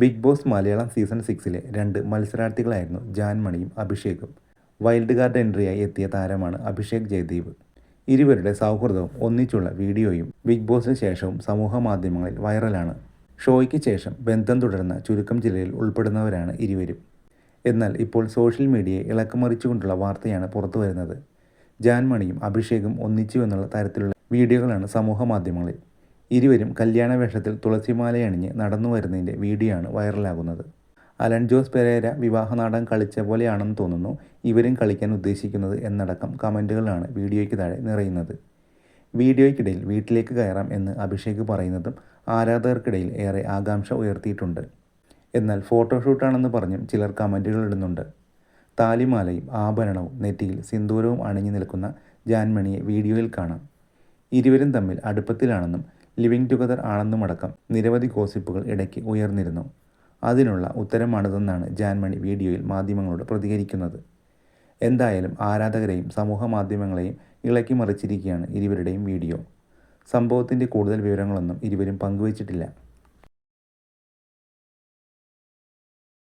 Big boss Malayalam season സിക്സിലെ രണ്ട് മത്സരാർത്ഥികളായിരുന്നു ജാൻമണിയും അഭിഷേകും. വൈൽഡ് കാർഡ് എൻട്രിയായി എത്തിയ താരമാണ് അഭിഷേക് ജയദീപ്. ഇരുവരുടെ സൗഹൃദവും ഒന്നിച്ചുള്ള വീഡിയോയും ബിഗ് ബോസിന് ശേഷവും സമൂഹ മാധ്യമങ്ങളിൽ വൈറലാണ്. ഷോയ്ക്ക് ശേഷം ബന്ധം തുടർന്ന ചുരുക്കം ജില്ലയിൽ ഉൾപ്പെടുന്നവരാണ് ഇരുവരും. എന്നാൽ ഇപ്പോൾ സോഷ്യൽ മീഡിയയെ ഇളക്കമറിച്ചുകൊണ്ടുള്ള വാർത്തയാണ് പുറത്തു വരുന്നത്. ജാൻമണിയും അഭിഷേകും ഒന്നിച്ചു എന്നുള്ള തരത്തിലുള്ള വീഡിയോകളാണ് സമൂഹ മാധ്യമങ്ങളിൽ ഇരുവരും കല്യാണ വേഷത്തിൽ തുളസിമാലയണിഞ്ഞ് നടന്നു വരുന്നതിന്റെ വീഡിയോ ആണ് വൈറലാകുന്നത്. അലൻ ജോസ് പെരേര വിവാഹ നാടകം കളിച്ച പോലെയാണെന്ന് തോന്നുന്നു ഇവരും കളിക്കാൻ ഉദ്ദേശിക്കുന്നത് എന്നടക്കം കമന്റുകളാണ് വീഡിയോയ്ക്ക് താഴെ നിറയുന്നത്. വീഡിയോയ്ക്കിടയിൽ വീട്ടിലേക്ക് കയറാം എന്ന് അഭിഷേക് പറയുന്നതും ആരാധകർക്കിടയിൽ ഏറെ ആകാംക്ഷ ഉയർത്തിയിട്ടുണ്ട്. എന്നാൽ ഫോട്ടോഷൂട്ടാണെന്ന് പറഞ്ഞും ചിലർ കമന്റുകൾ ഇടുന്നുണ്ട്. താലിമാലയും ആഭരണവും നെറ്റിയിൽ സിന്ദൂരവും അണിഞ്ഞു നിൽക്കുന്ന ജാൻമണിയെ വീഡിയോയിൽ കാണാം. ഇരുവരും തമ്മിൽ അടുപ്പത്തിലാണെന്നും ലിവിങ് ടുഗദർ ആണെന്നുമടക്കം നിരവധി ഗോസിപ്പുകൾ ഇടയ്ക്ക് ഉയർന്നിരുന്നു. അതിനുള്ള ഉത്തരമാണിതെന്നാണ് ജാൻമണി വീഡിയോയിൽ മാധ്യമങ്ങളോട് പ്രതികരിക്കുന്നത്. എന്തായാലും ആരാധകരെയും സമൂഹ മാധ്യമങ്ങളെയും ഇളക്കി മറിച്ചിരിക്കുകയാണ് ഇരുവരുടെയും വീഡിയോ. സംഭവത്തിന്റെ കൂടുതൽ വിവരങ്ങളൊന്നും ഇരുവരും പങ്കുവച്ചിട്ടില്ല.